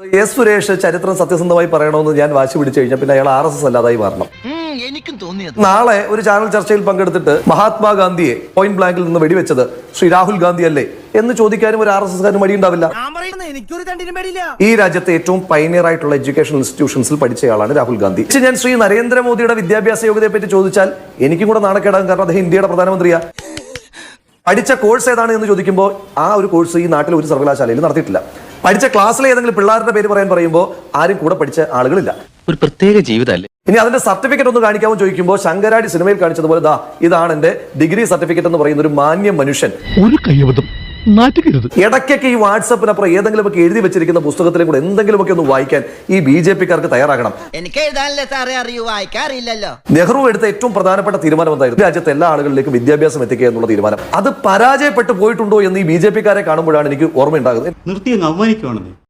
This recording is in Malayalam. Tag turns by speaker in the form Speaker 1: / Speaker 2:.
Speaker 1: എസ് സുരേഷ് ചരിത്രം സത്യസന്ധമായി പറയണമെന്ന് ഞാൻ വാശി പിടിച്ചു കഴിഞ്ഞാൽ പിന്നെ അയാൾ ആർ എസ് എസ് അല്ലാതായി മാറണം.
Speaker 2: എനിക്കും തോന്നിയത്.
Speaker 1: നാളെ ഒരു ചാനൽ ചർച്ചയിൽ പങ്കെടുത്തിട്ട് മഹാത്മാഗാന്ധിയെ പോയിന്റ് ബ്ലാങ്കിൽ നിന്ന് വെടിവെച്ചത് ശ്രീ രാഹുൽ ഗാന്ധി അല്ലേ എന്ന് ചോദിക്കാനും ഒരു ആർ എസ് എസ്കാരന് മടിയുണ്ടാവില്ല. ഈ രാജ്യത്തെ ഏറ്റവും പൈനിയർ ആയിട്ടുള്ള എഡ്യൂക്കേഷൻ ഇൻസ്റ്റിറ്റ്യൂഷൻസിൽ പഠിച്ചയാളാണ് രാഹുൽ ഗാന്ധി. പക്ഷേ ഞാൻ ശ്രീ നരേന്ദ്രമോദിയുടെ വിദ്യാഭ്യാസ യോഗ്യതയെ പറ്റി ചോദിച്ചാൽ എനിക്കും കൂടെ നാണക്കേടാകും കാരണം അദ്ദേഹം ഇന്ത്യയുടെ പ്രധാനമന്ത്രിയാ. പഠിച്ച കോഴ്സ് ഏതാണ് എന്ന് ചോദിക്കുമ്പോൾ ആ ഒരു കോഴ്സ് ഈ നാട്ടിൽ ഒരു സർവകലാശാലയിൽ നടത്തിയിട്ടില്ല. പഠിച്ച ക്ലാസ്സിലെ ഏതെങ്കിലും പിള്ളേരുടെ പേര് പറയാൻ പറയുമ്പോൾ ആരും കൂടെ പഠിച്ച ആളുകളില്ല.
Speaker 3: ഒരു പ്രത്യേക ജീവിതമല്ലേ?
Speaker 1: ഇനി അതിന്റെ സർട്ടിഫിക്കറ്റ് ഒന്ന് കാണിക്കാമോ ചോദിക്കുമ്പോൾ ശങ്കരാടി സിനിമയിൽ കാണിച്ചതുപോലെ ദാ ഇതാണ് എന്റെ ഡിഗ്രി സർട്ടിഫിക്കറ്റ് എന്ന് പറയുന്ന ഒരു മാന്യ മനുഷ്യൻ.
Speaker 4: ഒരു കയ്യബദ്ധം. നാറ്റുകരുത്.
Speaker 1: ഇടയ്ക്കൊക്കെ ഈ വാട്സപ്പിനപ്പുറം ഏതെങ്കിലുമൊക്കെ എഴുതി വെച്ചിരിക്കുന്ന പുസ്തകത്തിലെ കൂടെ എന്തെങ്കിലുമൊക്കെ ഒന്ന് വായിക്കാൻ ഈ ബി ജെ പിക്കാർക്ക് തയ്യാറാകണം.
Speaker 2: എനിക്ക് എഴുതാനല്ലേ സാറേ അറിയൂ? വായിക്കാറില്ലല്ലോ.
Speaker 1: നെഹ്റു എടുത്ത ഏറ്റവും പ്രധാനപ്പെട്ട തീരുമാനം എന്തായിരുന്നു? രാജ്യത്തെ എല്ലാ ആളുകളിലേക്കും വിദ്യാഭ്യാസം എത്തിക്കുക എന്നുള്ള തീരുമാനം. അത് പരാജയപ്പെട്ടു പോയിട്ടുണ്ടോ എന്ന് ഈ ബി ജെ പിക്കാരെ കാണുമ്പോഴാണ് എനിക്ക് ഓർമ്മയുണ്ടാകുന്നത്.
Speaker 5: നിർത്തി അവമാനിക്കുവാണെന്നേ.